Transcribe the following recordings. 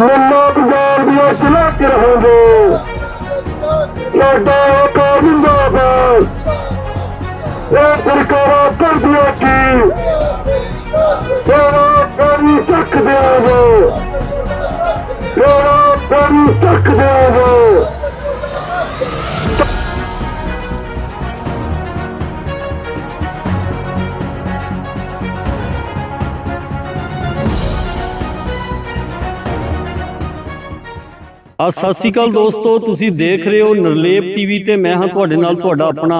ਮੰਨਾ ਪੰਜਾਬ ਦੀਆਂ ਚਲਾ ਕੇ ਰਹਾਂਗੇ ਸਾਡਾ ਏਕਾ ਜਿੰਦਾਬਾਦ। ਇਹ ਸਰਕਾਰਾਂ ਕਰਦੀਆਂ ਕੀ? ਤੇਰਾ ਕਰੀ ਚੱਕ ਦਿਆਂਗੇ। ਤੇਰਾ ਕਰੀ ਚੱਕ ਦਿਆਂਗੇ। ਆ ਸਤਿ ਸ਼੍ਰੀ ਅਕਾਲ ਦੋਸਤੋ, ਤੁਸੀਂ ਦੇਖ ਰਹੇ ਹੋ ਨਰਲੇਪ ਟੀਵੀ ਤੇ ਮੈਂ ਹਾਂ ਤੁਹਾਡੇ ਨਾਲ ਤੁਹਾਡਾ ਆਪਣਾ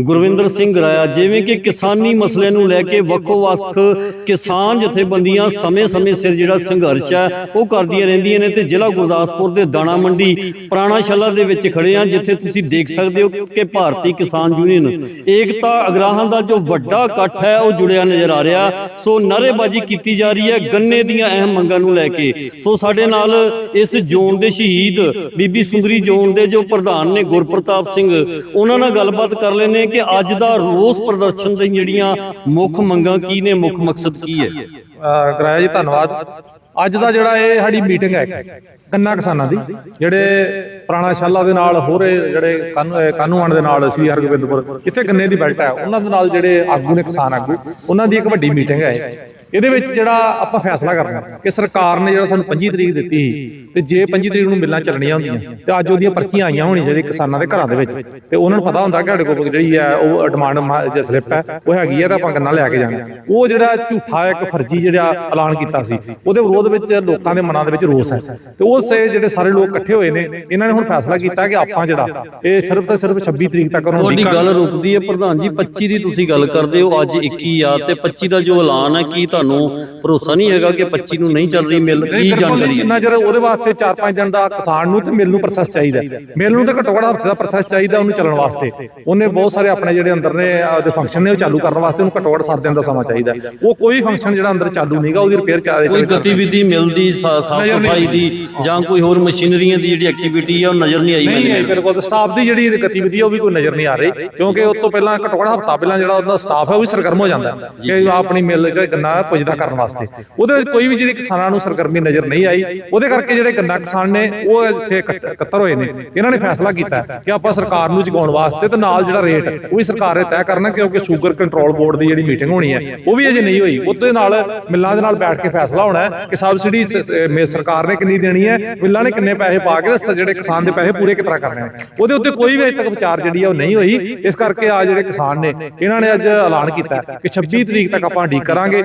ਗੁਰਵਿੰਦਰ ਸਿੰਘ ਰਾਇਆ, ਜਿਵੇਂ ਕਿ ਕਿਸਾਨੀ ਮਸਲੇ ਨੂੰ ਲੈ ਕੇ ਵੱਖੋ-ਵੱਖ ਕਿਸਾਨ ਜਥੇਬੰਦੀਆਂ ਸਮੇਂ-ਸਮੇਂ ਸਿਰ ਜਿਹੜਾ ਸੰਘਰਸ਼ ਹੈ, ਉਹ ਕਰਦੀਆਂ ਰਹਿੰਦੀਆਂ ਨੇ ਤੇ ਜ਼ਿਲ੍ਹਾ ਗੁਰਦਾਸਪੁਰ ਦੇ ਦਾਣਾ ਮੰਡੀ ਪੁਰਾਣਾ ਸ਼ੱਲਾ ਦੇ ਵਿੱਚ ਖੜੇ ਆ ਜਿੱਥੇ ਤੁਸੀਂ ਦੇਖ ਸਕਦੇ ਹੋ ਕਿ ਭਾਰਤੀ ਕਿਸਾਨ ਯੂਨੀਅਨ ਏਕਤਾ ਅਗਰਾਹਾਂ ਦਾ ਜੋ ਵੱਡਾ ਇਕੱਠ ਹੈ, ਉਹ ਜੁੜਿਆ ਨਜ਼ਰ ਆ ਰਿਹਾ। ਸੋ ਨਾਅਰੇਬਾਜ਼ੀ ਕੀਤੀ ਜਾ ਰਹੀ ਹੈ ਗੰਨੇ ਦੀਆਂ ਅਹਿਮ ਮੰਗਾਂ ਨੂੰ ਲੈ ਕੇ। ਸੋ ਸਾਡੇ ਨਾਲ ਇਸ ਜ਼ੋਨ ਦੇ ਸ਼ਹੀਦ ਬੀਬੀ ਸੁੰਦਰੀ ਜ਼ੋਨ ਦੇ ਜੋ ਪ੍ਰਧਾਨ ਨੇ ਗੁਰਪ੍ਰਤਾਪ ਸਿੰਘ, ਉਹਨਾਂ ਨਾਲ ਗੱਲਬਾਤ ਕਰ ਲੈਨੇ ਕਿ ਅੱਜ ਦਾ ਰੋਸ ਪ੍ਰਦਰਸ਼ਨ ਦੀਆਂ ਜਿਹੜੀਆਂ ਮੁੱਖ ਮੰਗਾਂ ਕੀ ਨੇ, ਮੁੱਖ ਮਕਸਦ ਕੀ ਹੈ? ਅਹ ਜੀ, ਧੰਨਵਾਦ। ਅੱਜ ਦਾ ਜਿਹੜਾ ਇਹ ਸਾਡੀ ਮੀਟਿੰਗ ਹੈ ਗੰਨਾ ਕਿਸਾਨਾਂ ਦੀ, ਜਿਹੜੇ ਪੁਰਾਣਾ ਸ਼ਾਲਾ ਦੇ ਨਾਲ ਹੋਰ ਜਿਹੜੇ ਕਾਨੂੰਨ ਦੇ ਨਾਲ ਸ੍ਰੀ ਹਰਗੋਬਿੰਦਪੁਰ, ਇੱਥੇ ਗੰਨੇ ਦੀ ਬੈਲਟ ਹੈ। ਉਹਨਾਂ ਦੇ ਨਾਲ ਜਿਹੜੇ ਆਗੂ ਨੇ ਕਿਸਾਨ ਆਗੂ, ਉਹਨਾਂ ਦੀ ਇੱਕ ਵੱਡੀ ਮੀਟਿੰਗ ਹੈ ਇਹਦੇ ਵਿੱਚ ਜਿਹੜਾ ਆਪਾਂ ਫੈਸਲਾ ਕਰਨਾ ਕਿ ਸਰਕਾਰ ਨੇ ਜਿਹੜਾ ਸਾਨੂੰ 25 ਤਰੀਕ ਦਿੱਤੀ ਸੀ ਤੇ ਜੇ 25 ਤਰੀਕ ਨੂੰ ਮਿਲਾਂ ਚੱਲਣੀਆਂ ਹੁੰਦੀਆਂ ਤੇ ਅੱਜ ਉਹਦੀਆਂ ਪਰਚੀਆਂ ਆਈਆਂ ਹੋਣੀਆਂ ਚਾਹੀਦੀਆਂ ਕਿਸਾਨਾਂ ਦੇ ਘਰਾਂ ਦੇ ਵਿੱਚ ਤੇ ਉਹਨਾਂ ਨੂੰ ਪਤਾ ਹੁੰਦਾ ਕਿ ਸਾਡੇ ਕੋਲ ਜਿਹੜੀ ਹੈ ਉਹ ਡਿਮਾਂਡ ਜੇ ਸਲਿੱਪ ਹੈ ਉਹ ਹੈਗੀ ਹੈ ਤਾਂ ਆਪਾਂ ਗੰਨਾ ਲੈ ਕੇ ਜਾਣਾ ਉਹ ਜਿਹੜਾ ਝੂਠਾ ਇੱਕ ਫਰਜ਼ੀ ਜਿਹੜਾ ਐਲਾਨ ਕੀਤਾ ਸੀ ਉਹਦੇ ਵਿਰੋਧ ਵਿੱਚ ਲੋਕਾਂ ਦੇ ਮਨਾਂ ਦੇ ਵਿੱਚ ਰੋਸ ਹੈ ਤੇ ਉਸ ਜਿਹੜੇ ਸਾਰੇ ਲੋਕ ਇਕੱਠੇ ਹੋਏ ਨੇ ਇਹਨਾਂ ਨੇ ਹੁਣ ਫੈਸਲਾ ਕੀਤਾ ਕਿ ਆਪਾਂ ਜਿਹੜਾ ਇਹ ਸਿਰਫ ਤੇ ਸਿਰਫ 26 ਤਰੀਕ ਤੱਕ ਉਹਨਾਂ ਉਡੀਕਾਂਗੇ। ਗੱਲ ਰੁਕਦੀ ਹੈ ਪ੍ਰਧਾਨ ਜੀ 25 ਦੀ ਤੁਸੀਂ ਗੱਲ ਕਰਦੇ ਹੋ ਅੱਜ 21 ਆ ਤੇ 25 ਦਾ ਜੋ ਐਲਾਨ ਹੈ ਕੀ ਤੁਹਾਨੂੰ ਭਰੋਸਾ ਨਹੀਂ ਹੈਗਾ ਕਿ 25 ਨੂੰ ਨਹੀਂ ਚੱਲ ਰਹੀ ਮਿਲ ਕੀ ਜਾਣਕਾਰੀ ਜਿੰਨਾ ਚਿਰ ਉਹਦੇ ਵਾਸਤੇ 4-5 ਦਿਨ ਦਾ ਕਿਸਾਨ ਨੂੰ ਤੇ ਮਿਲ ਨੂੰ ਪ੍ਰੋਸੈਸ ਚਾਹੀਦਾ। ਮਿਲ ਨੂੰ ਤਾਂ ਘੱਟੋ ਘੱਟ ਹਫ਼ਤੇ ਦਾ ਪ੍ਰੋਸੈਸ ਚਾਹੀਦਾ ਉਹਨੂੰ ਚੱਲਣ ਵਾਸਤੇ। ਉਹਨੇ ਬਹੁਤ ਸਾਰੇ ਆਪਣੇ ਜਿਹੜੇ ਅੰਦਰ ਨੇ ਉਹਦੇ ਫੰਕਸ਼ਨ ਨੇ ਉਹ ਚਾਲੂ ਕਰਨ ਵਾਸਤੇ ਉਹਨੂੰ ਘੱਟੋ ਘੱਟ 7 ਦਿਨ ਦਾ ਸਮਾਂ ਚਾਹੀਦਾ। ਉਹ ਕੋਈ ਫੰਕਸ਼ਨ ਜਿਹੜਾ ਅੰਦਰ ਚਾਲੂ ਨਹੀਂਗਾ ਉਹਦੀ ਰਿਪੇਅਰ ਚਾਰੇ ਕੋਈ ਗਤੀਵਿਧੀ ਮਿਲਦੀ ਸਾਫ਼ ਸਫ਼ਾਈ ਦੀ ਜਾਂ ਕੋਈ ਹੋਰ ਮਸ਼ੀਨਰੀਆਂ ਦੀ ਜਿਹੜੀ ਐਕਟੀਵਿਟੀ ਹੈ ਉਹ ਨਜ਼ਰ ਨਹੀਂ ਆਈ ਨਹੀਂ ਮੈਨੂੰ। ਨਹੀਂ ਬਿਲਕੁਲ। ਸਟਾਫ ਦੀ ਜਿਹੜੀ ਗਤੀਵਿਧੀ ਉਹ ਵੀ ਕੋਈ ਨਜ਼ਰ ਨਹੀਂ ਆ ਰਹੀ। ਕਿਉਂਕਿ ਉਸ ਤੋਂ ਪਹਿਲਾਂ ਘੱਟੋ ਘੱਟ ਹਫ਼ਤਾ ਪਹਿਲਾਂ ਜਿਹੜਾ ਉਹਦਾ ਸਟਾਫ ਹੈ ਉਹ ਵੀ ਸਰਗਰਮ ਹੋ ਜਾਂਦਾ ਕਿ ਆਪਣੀ ਮਿਲ ਜਿਹੜਾ ਗੰਨਾ ਪੁੱਜਦਾ ਕਰਨ ਵਾਸਤੇ। ਉਹਦੇ ਵਿੱਚ ਕੋਈ ਵੀ ਜਿਹੜੀ ਕਿਸਾਨਾਂ ਨੂੰ ਸਰਗਰਮੀ ਨਜ਼ਰ ਨਹੀਂ ਆਈ, ਉਹਦੇ ਕਰਕੇ ਜਿਹੜੇ ਗੰਨਾ ਕਿਸਾਨ ਨੇ, ਉਹ ਇੱਥੇ ਇਕੱਤਰ ਹੋਏ ਨੇ। ਇਹਨਾਂ ਨੇ ਫੈਸਲਾ ਕੀਤਾ ਕਿ ਆਪਾਂ ਸਰਕਾਰ ਨੂੰ ਜਗਾਉਣ ਵਾਸਤੇ ਤੇ ਨਾਲ ਜਿਹੜਾ ਰੇਟ, ਉਹ ਵੀ ਸਰਕਾਰ ਨੇ ਤੈਅ ਕਰਨਾ, ਕਿਉਂਕਿ ਸ਼ੂਗਰ ਕੰਟਰੋਲ ਬੋਰਡ ਦੀ ਜਿਹੜੀ ਮੀਟਿੰਗ ਹੋਣੀ ਹੈ, ਉਹ ਵੀ ਅਜੇ ਨਹੀਂ ਹੋਈ। ਉਹਦੇ ਨਾਲ ਮਿੱਲਾਂ ਦੇ ਨਾਲ ਬੈਠ ਕੇ ਫੈਸਲਾ ਹੋਣਾ ਹੈ ਕਿ ਸਬਸਿਡੀ ਮੇ- ਸਰਕਾਰ ਨੇ ਕਿੰਨੀ ਦੇਣੀ ਹੈ, ਮਿੱਲਾਂ ਨੇ ਕਿੰਨੇ ਪੈਸੇ ਪਾ ਕੇ ਤੇ ਜਿਹੜੇ ਕਿਸਾਨ ਦੇ ਪੈਸੇ ਪੂਰੇ ਕਿਤਰਾ ਕਰਨੇ ਨੇ। ਉਹਦੇ ਉੱਤੇ ਕੋਈ ਵੀ ਅਜੇ ਤੱਕ ਵਿਚਾਰ ਜਿਹੜੀ ਆ ਉਹ ਨਹੀਂ ਹੋਈ। ਇਸ ਕਰਕੇ ਆ ਜਿਹੜੇ ਕਿਸਾਨ ਨੇ, ਇਹਨਾਂ ਨੇ ਅੱਜ ਐਲਾਨ ਕੀਤਾ ਕਿ 26 ਤਰੀਕ ਤੱਕ ਆਪਾਂ ਡੀਕ ਕਰਾਂਗੇ।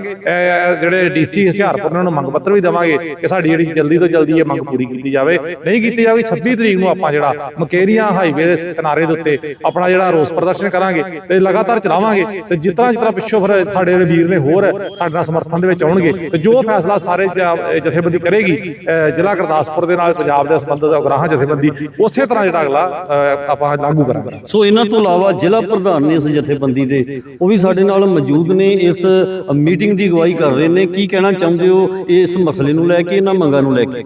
ਜਿਹੜੇ ਡੀਸੀ ਹੁਸ਼ਿਆਰਪੁਰ ਉਹਨਾਂ ਨੂੰ ਮੰਗ ਪੱਤਰ ਵੀ ਦੇਵਾਂਗੇ ਕਿ ਸਾਡੀ ਜਿਹੜੀ ਜਲਦੀ ਤੋਂ ਜਲਦੀ ਇਹ ਮੰਗ ਪੂਰੀ ਕੀਤੀ ਜਾਵੇ। ਨਹੀਂ ਕੀਤੀ ਜਾਵੇ 26 ਤਰੀਕ ਨੂੰ ਆਪਾਂ ਜਿਹੜਾ ਮਕੇਰੀਆਂ ਹਾਈਵੇ ਦੇ ਕਿਨਾਰੇ ਦੇ ਉੱਤੇ ਆਪਣਾ ਜਿਹੜਾ ਰੋਸ ਪ੍ਰਦਰਸ਼ਨ ਕਰਾਂਗੇ ਤੇ ਲਗਾਤਾਰ ਚਲਾਵਾਂਗੇ ਤੇ ਜਿਤਨਾ ਜਿਤਨਾ ਪਿੱਛੋਂ ਫਿਰ ਸਾਡੇ ਜਿਹੜੇ ਵੀਰ ਨੇ ਹੋਰ ਸਾਡੇ ਨਾਲ ਸਮਰਥਨ ਦੇ ਵਿੱਚ ਆਉਣਗੇ ਤੇ ਜੋ ਫੈਸਲਾ ਸਾਰੇ ਜਥੇਬੰਦੀ ਕਰੇਗੀ ਜ਼ਿਲ੍ਹਾ ਗੁਰਦਾਸਪੁਰ ਦੇ ਨਾਲ ਪੰਜਾਬ ਦੇ ਸੰਬੰਧਿਤ ਉਗਰਾਹਾਂ ਜਥੇਬੰਦੀ ਉਸੇ ਤਰ੍ਹਾਂ ਜਿਹੜਾ ਅਗਲਾ ਆਪਾਂ ਲਾਗੂ ਕਰਾਂਗੇ। ਸੋ ਇਹਨਾਂ ਤੋਂ ਇਲਾਵਾ ਜ਼ਿਲ੍ਹਾ ਪ੍ਰਧਾਨ ਨੇ ਇਸ ਜਥੇਬੰਦੀ ਦੇ ਉਹ ਵੀ ਸਾਡੇ ਨਾਲ ਮੌਜੂਦ ਨੇ ਇਸ ਮੀਟਿੰਗ ਦੀ ਅਗਵਾਈ ਕਰ ਰਹੇ ਨੇ। ਕੀ ਕਹਿਣਾ ਚਾਹੁੰਦੇ ਹੋ ਇਸ ਮਸਲੇ ਨੂੰ ਲੈ ਕੇ ਇਹਨਾਂ ਮੰਗਾਂ ਨੂੰ ਲੈ ਕੇ?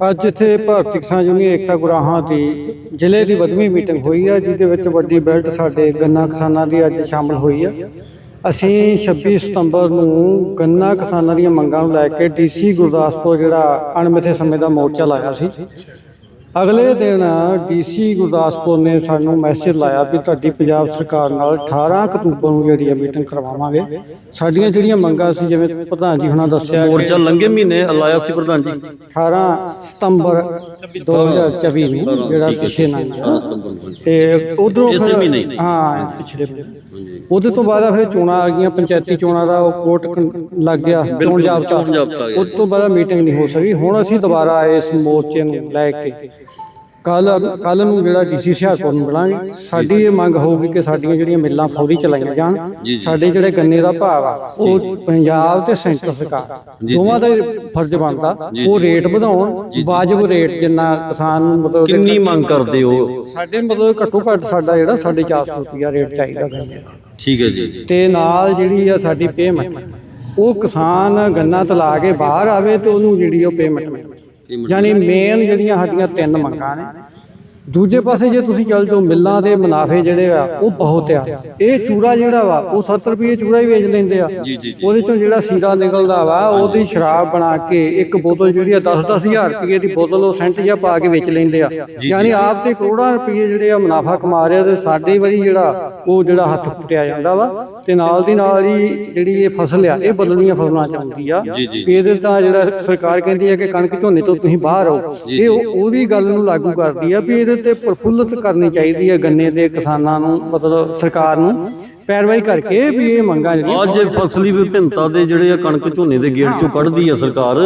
ਅੱਜ ਇੱਥੇ ਭਾਰਤੀ ਕਿਸਾਨ ਯੂਨੀਅਨ ਏਕਤਾ ਗੁਰਾਹਾਂ ਦੀ ਜ਼ਿਲ੍ਹੇ ਦੀ ਵਧਵੀਂ ਮੀਟਿੰਗ ਹੋਈ ਹੈ ਜਿਹਦੇ ਵਿੱਚ ਵੱਡੀ ਬੈਲਟ ਸਾਡੇ ਗੰਨਾ ਕਿਸਾਨਾਂ ਦੀ ਅੱਜ ਸ਼ਾਮਲ ਹੋਈ ਹੈ ਅਸੀਂ 26 ਸਤੰਬਰ ਨੂੰ ਗੰਨਾ ਕਿਸਾਨਾਂ ਦੀਆਂ ਮੰਗਾਂ ਨੂੰ ਲੈ ਕੇ ਡੀਸੀ ਗੁਰਦਾਸਪੁਰ ਜਿਹੜਾ ਅਣਮਿੱਥੇ ਸਮੇਂ ਦਾ ਮੋਰਚਾ ਲਾਇਆ ਸੀ। ਅਗਲੇ ਦਿਨ ਡੀਸੀ ਗੁਰਦਾਸਪੁਰ ਨੇ ਸਾਨੂੰ ਮੈਸੇਜ ਲਾਇਆ ਵੀ ਤੁਹਾਡੀ ਪੰਜਾਬ ਸਰਕਾਰ ਨਾਲ 18 ਅਕਤੂਬਰ ਨੂੰ ਜਿਹੜੀ ਹੈ ਮੀਟਿੰਗ ਕਰਵਾਵਾਂਗੇ ਸਾਡੀਆਂ ਜਿਹੜੀਆਂ ਮੰਗਾਂ ਸੀ ਜਿਵੇਂ ਪ੍ਰਧਾਨ ਜੀ ਹੁਣਾਂ ਦੱਸਿਆ ਮੋਰਚਾ ਲੰਘੇ ਮਹੀਨੇ ਲਾਇਆ ਸੀ ਪ੍ਰਧਾਨ ਜੀ 18 ਸਤੰਬਰ 2024 ਨੂੰ ਜਿਹੜਾ ਪਿਛੇ ਨਾ ਤੇ ਉਧਰੋਂ ਹੀ। ਹਾਂ ਪਿਛਲੇ ਮਹੀਨੇ। ਉਹਦੇ ਤੋਂ ਬਾਅਦ ਫਿਰ ਚੋਣਾਂ ਆ ਗਈਆਂ ਪੰਚਾਇਤੀ ਚੋਣਾਂ ਦਾ ਉਹ ਕੋਰਟ ਕੰ- ਲੱਗ ਗਿਆ ਚੋਣ ਜਾਬਤਾ। ਜ਼ਾਬਤਾ ਆ ਗਿਆ। ਉਸ ਤੋਂ ਬਾਅਦ ਮੀਟਿੰਗ ਨਹੀਂ ਹੋ ਸਕੀ। ਹੁਣ ਅਸੀਂ ਦੁਬਾਰਾ ਇਸ ਮੋਰਚੇ ਨੂੰ ਲੈ ਕੇ ਕੱਲ ਕੱਲ ਨੂੰ ਜਿਹੜਾ ਡੀਸੀ ਹੁਸ਼ਿਆਰਪੁਰ ਨੂੰ ਮਿਲਾਂਗੇ ਸਾਡੀ ਇਹ ਮੰਗ ਹੋਊਗੀ ਕਿ ਸਾਡੀਆਂ ਜਿਹੜੀਆਂ ਮਿੱਲਾਂ ਫੌਰੀ ਚਲਾਈਆਂ ਜਾਣ ਸਾਡੇ ਜਿਹੜੇ ਗੰਨੇ ਦਾ ਭਾਅ ਆ ਉਹ ਪੰਜਾਬ ਤੇ ਸੈਂਟਰ ਸਰਕਾਰ ਦੋਵਾਂ ਦਾ ਫਰਜ਼ ਬਣਦਾ ਉਹ ਰੇਟ ਵਧਾਉਣ ਵਾਜਬ ਰੇਟ ਜਿੰਨਾ ਕਿਸਾਨ ਨੂੰ ਮਤਲਬ ਕਿੰਨੀ ਮੰਗ ਕਰਦੇ ਹੋ? ਸਾਡੇ ਮਤਲਬ ਘੱਟੋ ਘੱਟ ਸਾਡਾ ਜਿਹੜਾ 450 ਰੁਪਿਆ ਰੇਟ ਚਾਹੀਦਾ ਗੰਨੇ ਦਾ ਠੀਕ ਹੈ ਜੀ। ਤੇ ਨਾਲ ਜਿਹੜੀ ਆ ਸਾਡੀ ਪੇਮੈਂਟ ਉਹ ਕਿਸਾਨ ਗੰਨਾ ਤਲਾ ਕੇ ਬਾਹਰ ਆਵੇ ਤੇ ਉਹਨੂੰ ਜਿਹੜੀ ਉਹ ਪੇਮੈਂਟ ਮਿਲੇ। ਯਾਨੀ ਮੇਨ ਜਿਹੜੀਆਂ ਸਾਡੀਆਂ ਤਿੰਨ ਮੰਗਾਂ ਨੇ। ਦੂਜੇ ਪਾਸੇ ਜੇ ਤੁਸੀਂ ਚੱਲ ਜਾਓ ਮਿੱਲਾਂ ਦੇ ਮੁਨਾਫੇ ਜਿਹੜੇ ਆ ਉਹ ਬਹੁਤ ਆ। ਇਹ ਚੂੜਾ ਜਿਹੜਾ ਵਾ ਉਹ 70 ਰੁਪਏ ਚੂੜਾ ਹੀ ਵੇਚ ਲੈਂਦੇ ਆ। ਉਹਦੇ ਚੋਂ ਜਿਹੜਾ ਸੀਰਾ ਨਿਕਲਦਾ ਵਾ ਉਹਦੀ ਸ਼ਰਾਬ ਬਣਾ ਕੇ ਇੱਕ ਬੋਤਲ ਜਿਹੜੀ ਆ 10-10 ਹਜ਼ਾਰ ਰੁਪਏ ਦੀ ਬੋਤਲ ਉਹ ਸੈਂਟ ਜਿਹਾ ਪਾ ਕੇ ਵੇਚ ਲੈਂਦੇ ਆ। ਯਾਨੀ ਆਪ ਤੇ ਕਰੋੜਾਂ ਰੁਪਏ ਜਿਹੜੇ ਆ ਮੁਨਾਫਾ ਕਮਾ ਰਿਹਾ ਤੇ ਸਾਡੇ ਵਾਰੀ ਜਿਹੜਾ ਉਹ ਜਿਹੜਾ ਹੱਥ ਪੁੱਟਿਆ ਜਾਂਦਾ ਵਾ। ਤੇ ਨਾਲ ਦੀ ਨਾਲ ਹੀ ਜਿਹੜੀ ਇਹ ਫਸਲ ਆ ਇਹ ਬਦਲਣੀਆਂ ਫਸਲਾਂ ਚ ਆਉਂਦੀ ਆ। ਇਹਦੇ ਤਾਂ ਜਿਹੜਾ ਸਰਕਾਰ ਕਹਿੰਦੀ ਹੈ ਕਿ ਕਣਕ ਝੋਨੇ ਤੋਂ ਤੁਸੀਂ ਬਾਹਰ ਆਓ। ਇਹ ਉਹ- ਉਹਦੀ ਗੱਲ ਨੂੰ ਲਾਗੂ ਕਰਦੀ ਆ ਵੀ ਇਹਦੇ ਤੇ ਪ੍ਰਫੁੱਲਤ ਕਰਨੀ ਚਾਹੀਦੀ ਹੈ ਗੰਨੇ ਦੇ ਕਿਸਾਨਾਂ ਨੂੰ, ਮਤਲਬ ਸਰਕਾਰ ਨੂੰ ਪੈਰਵਾਈ ਕਰਕੇ ਵੀ ਇਹ ਮੰਗਾਂ ਜਿਹੜੀਆਂ ਅੱਜ ਫਸਲੀ ਵਿਭਿੰਨਤਾ ਦੇ ਜਿਹੜੇ ਆ ਕਣਕ ਝੋਨੇ ਦੇ ਗੇੜ ਚੋਂ ਕੱਢਦੀ ਆ ਸਰਕਾਰ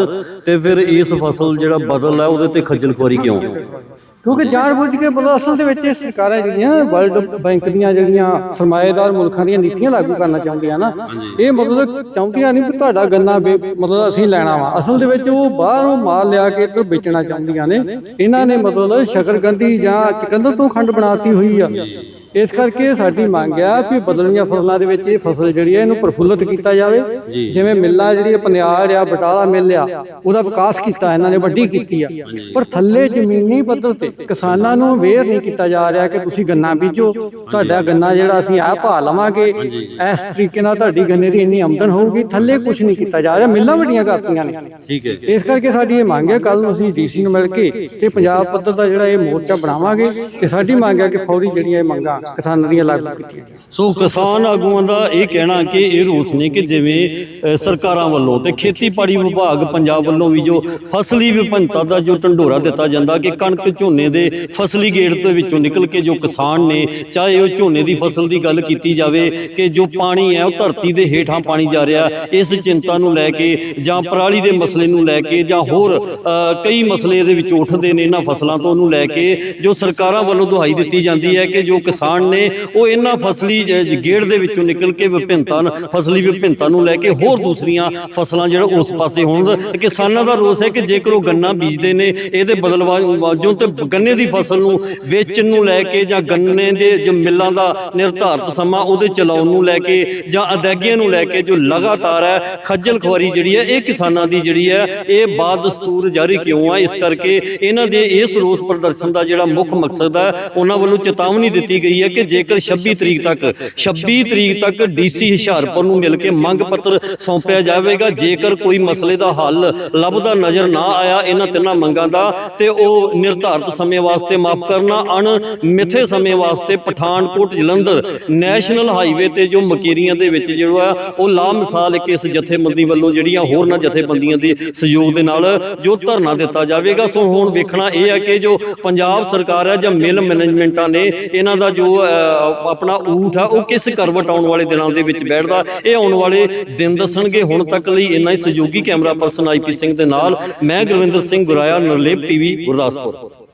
ਤੇ ਫਿਰ ਇਸ ਫਸਲ ਜਿਹੜਾ ਬਦਲ ਹੈ ਉਹਦੇ ਤੇ ਖੱਜਲ ਖੁਆਰੀ ਕਿਉਂ? ਕਿਉਂਕਿ ਜਾਣਬੁੱਝ ਕੇ ਮਤਲਬ ਅਸਲ ਦੇ ਵਿੱਚ ਇਹ ਸਰਕਾਰਾਂ ਜਿਹੜੀਆਂ ਨਾ ਵਰਲਡ ਬੈਂਕ ਦੀਆਂ ਜਿਹੜੀਆਂ ਸਰਮਾਏਦਾਰ ਮੁਲਕਾਂ ਦੀਆਂ ਨੀਤੀਆਂ ਲਾਗੂ ਕਰਨਾ ਚਾਹੁੰਦੀਆਂ ਨਾ। ਇਹ ਮਤਲਬ ਚਾਹੁੰਦੀਆਂ ਨਹੀਂ ਵੀ ਤੁਹਾਡਾ ਗੰਨਾ ਮਤਲਬ ਅਸੀਂ ਲੈਣਾ ਵਾ। ਅਸਲ ਦੇ ਵਿੱਚ ਉਹ ਬਾਹਰੋਂ ਮਾਲ ਲਿਆ ਕੇ ਇੱਧਰ ਵੇਚਣਾ ਚਾਹੁੰਦੀਆਂ ਨੇ। ਇਹਨਾਂ ਨੇ ਮਤਲਬ ਸ਼ਕਰਕੰਦੀ ਜਾਂ ਚਕੰਦਰ ਤੋਂ ਖੰਡ ਬਣਾਤੀ ਹੋਈ ਆ। ਇਸ ਕਰਕੇ ਸਾਡੀ ਮੰਗ ਆ ਵੀ ਬਦਲੀਆਂ ਫਸਲਾਂ ਦੇ ਵਿੱਚ ਇਹ ਫਸਲ ਜਿਹੜੀ ਹੈ ਇਹਨੂੰ ਪ੍ਰਫੁੱਲਤ ਕੀਤਾ ਜਾਵੇ। ਜਿਵੇਂ ਮਿੱਲਾਂ ਜਿਹੜੀ ਆ, ਪਨਿਆੜ ਆ ਬਟਾਲਾ ਮਿੱਲ ਆ ਉਹਦਾ ਵਿਕਾਸ ਕੀਤਾ ਇਹਨਾਂ ਨੇ ਵੱਡੀ ਕੀਤੀ ਆ। ਪਰ ਥੱਲੇ ਜ਼ਮੀਨੀ ਪੱਧਰ ਤੇ ਕਿਸਾਨਾਂ ਨੂੰ ਅਵੇਅਰ ਨਹੀਂ ਕੀਤਾ ਜਾ ਰਿਹਾ ਕਿ ਤੁਸੀਂ ਗੰਨਾ ਬੀਜੋ ਤੁਹਾਡਾ ਗੰਨਾ ਜਿਹੜਾ ਅਸੀਂ ਆਹ ਭਾਅ ਲਵਾਂਗੇ ਇਸ ਤਰੀਕੇ ਨਾਲ ਤੁਹਾਡੀ ਗੰਨੇ ਦੀ ਇੰਨੀ ਆਮਦਨ ਹੋਊਗੀ ਥੱਲੇ ਕੁਝ ਨਹੀਂ ਕੀਤਾ ਜਾ ਰਿਹਾ ਮਿੱਲਾਂ ਵੱਡੀਆਂ ਕਰਤੀਆਂ ਨੇ। ਠੀਕ ਹੈ ਇਸ ਕਰਕੇ ਸਾਡੀ ਇਹ ਮੰਗ ਹੈ ਕੱਲ ਨੂੰ ਅਸੀਂ ਡੀਸੀ ਨੂੰ ਮਿਲ ਕੇ ਤੇ ਪੰਜਾਬ ਪੱਧਰ ਦਾ ਜਿਹੜਾ ਇਹ ਮੋਰਚਾ ਬਣਾਵਾਂਗੇ ਤੇ ਸਾਡੀ ਮੰਗ ਹੈ ਕਿ ਫੌਰੀ ਜਿਹੜੀਆਂ ਇਹ ਮੰਗਾਂ ਕਿਸਾਨਾਂ ਦੀਆਂ ਲਾਗੂ ਕੀਤੀਆਂ ਜਾਣ ਸੋ ਕਿਸਾਨ ਆਗੂਆਂ ਦਾ ਇਹ ਕਹਿਣਾ ਕਿ ਇਹ ਰੋਸ ਨੇ ਕਿ ਜਿਵੇਂ ਸਰਕਾਰਾਂ ਵੱਲੋਂ ਤੇ ਖੇਤੀਬਾੜੀ ਵਿਭਾਗ ਪੰਜਾਬ ਵੱਲੋਂ ਵੀ ਜੋ ਫਸਲੀ ਵਿਭਿੰਨਤਾ ਦਾ ਜੋ ਢੰਡੋਰਾ ਦਿੱਤਾ ਜਾਂਦਾ ਕਿ ਕਣਕ ਝੋਨੇ ਦੇ ਫਸਲੀ ਗੇੜ ਦੇ ਵਿੱਚੋਂ ਨਿਕਲ ਕੇ ਜੋ ਕਿਸਾਨ ਨੇ, ਚਾਹੇ ਉਹ ਝੋਨੇ ਦੀ ਫਸਲ ਦੀ ਗੱਲ ਕੀਤੀ ਜਾਵੇ ਕਿ ਜੋ ਪਾਣੀ ਹੈ ਉਹ ਧਰਤੀ ਦੇ ਹੇਠਾਂ ਪਾਣੀ ਜਾ ਰਿਹਾ, ਇਸ ਚਿੰਤਾ ਨੂੰ ਲੈ ਕੇ ਜਾਂ ਪਰਾਲੀ ਦੇ ਮਸਲੇ ਨੂੰ ਲੈ ਕੇ ਜਾਂ ਹੋਰ ਕਈ ਮਸਲੇ ਇਹਦੇ ਵਿੱਚ ਉੱਠਦੇ ਨੇ ਇਹਨਾਂ ਫਸਲਾਂ ਤੋਂ ਉਹਨੂੰ ਲੈ ਕੇ, ਜੋ ਸਰਕਾਰਾਂ ਵੱਲੋਂ ਦੁਹਾਈ ਦਿੱਤੀ ਜਾਂਦੀ ਹੈ ਕਿ ਜੋ ਕਿਸਾਨ ਨੇ, ਉਹ ਇਹਨਾਂ ਫਸਲੀ ਗੇੜ ਦੇ ਵਿੱਚੋਂ ਨਿਕਲ ਕੇ ਵਿਭਿੰਨਤਾ ਫਸਲੀ ਵਿਭਿੰਨਤਾ ਨੂੰ ਲੈ ਕੇ ਹੋਰ ਦੂਸਰੀਆਂ ਫਸਲਾਂ ਜਿਹੜਾ ਉਸ ਪਾਸੇ ਹੋਣ ਕਿਸਾਨਾਂ ਦਾ ਰੋਸ ਹੈ ਕਿ ਜੇਕਰ ਉਹ ਗੰਨਾ ਬੀਜਦੇ ਨੇ, ਇਹਦੇ ਬਦਲ ਵਾ- ਤੇ ਗੰਨੇ ਦੀ ਫਸਲ ਨੂੰ ਵੇਚਣ ਨੂੰ ਲੈ ਕੇ ਜਾਂ ਗੰਨੇ ਦੇ ਜੋ ਮਿੱਲਾਂ ਦਾ ਨਿਰਧਾਰਤ ਸਮਾਂ ਉਹਦੇ ਚਲਾਉਣ ਨੂੰ ਲੈ ਕੇ ਜਾਂ ਅਦਾਇਗੀਆਂ ਨੂੰ ਲੈ ਕੇ ਜੋ ਲਗਾਤਾਰ ਹੈ, ਖੱਜਲ ਖੁਆਰੀ ਜਿਹੜੀ ਹੈ, ਇਹ ਕਿਸਾਨਾਂ ਦੀ ਜਿਹੜੀ ਹੈ, ਇਹ ਬਾਦ ਦਸਤੂਰ ਜਾਰੀ ਕਿਉਂ ਆ? ਇਸ ਕਰਕੇ ਇਹਨਾਂ ਦੇ ਇਸ ਰੋਸ ਪ੍ਰਦਰਸ਼ਨ ਦਾ ਜਿਹੜਾ ਮੁੱਖ ਮਕਸਦ ਹੈ, ਉਹਨਾਂ ਵੱਲੋਂ ਚੇਤਾਵਨੀ ਦਿੱਤੀ ਗਈ ਹੈ ਕਿ ਜੇਕਰ 26 ਤਰੀਕ ਤੱਕ 26 ਤਰੀਕ ਤੱਕ ਡੀਸੀ ਹੁਸ਼ਿਆਰਪੁਰ ਨੂੰ ਮਿਲ ਕੇ ਮੰਗ ਪੱਤਰ ਸੌਂਪਿਆ ਜਾਵੇਗਾ ਜੇਕਰ ਕੋਈ ਮਸਲੇ ਦਾ ਹੱਲ ਲੱਭਦਾ ਨਜ਼ਰ ਨਾ ਆਇਆ ਇਹਨਾਂ ਤਿੰਨਾਂ ਮੰਗਾਂ ਦਾ ਤੇ ਉਹ ਨਿਰਧਾਰਤ ਸਮੇਂ ਵਾਸਤੇ ਮਾਫ ਕਰਨਾ ਅਣ ਮਿੱਥੇ ਸਮੇਂ ਵਾਸਤੇ ਪਠਾਨਕੋਟ ਜਲੰਧਰ ਨੈਸ਼ਨਲ ਹਾਈਵੇ ਤੇ ਜੋ ਮਕੇਰੀਆਂ ਦੇ ਵਿੱਚ ਜਿਹੜਾ ਉਹ ਲਾ ਮਿਸਾਲ ਇੱਕ ਇਸ ਜਥੇਬੰਦੀ ਵੱਲੋਂ ਜਿਹੜੀਆਂ ਹੋਰਨਾਂ ਜਥੇਬੰਦੀਆਂ ਦੇ ਸਹਿਯੋਗ ਦੇ ਨਾਲ ਜੋ ਧਰਨਾ ਦਿੱਤਾ ਜਾਵੇਗਾ ਸੋ ਹੁਣ ਵੇਖਣਾ ਇਹ ਹੈ ਕਿ ਜੋ ਪੰਜਾਬ ਸਰਕਾਰ ਹੈ ਜਾਂ ਮਿਲ ਮੈਨੇਜਮੈਂਟਾਂ ਨੇ ਇਹਨਾਂ ਦਾ ਜੋ ਅਹ, ਆਪਣਾ ਊਠ ਆ ਉਹ ਕਿਸ ਕਰਵਟ ਆਉਣ ਵਾਲੇ ਦਿਨਾਂ ਦੇ ਵਿੱਚ ਬੈਠਦਾ? ਇਹ ਆਉਣ ਵਾਲੇ ਦਿਨ ਦੱਸਣਗੇ। ਹੁਣ ਤੱਕ ਲਈ ਇੰਨਾ ਹੀ ਸਹਿਯੋਗੀ ਕੈਮਰਾ ਪਰਸਨ ਆਈਪੀ ਸਿੰਘ ਦੇ ਨਾਲ। ਮੈਂ ਗੁਰਵਿੰਦਰ ਸਿੰਘ ਗੁਰਾਇਆ ਨਰਲੇਪ ਟੀਵੀ ਗੁਰਦਾਸਪੁਰ।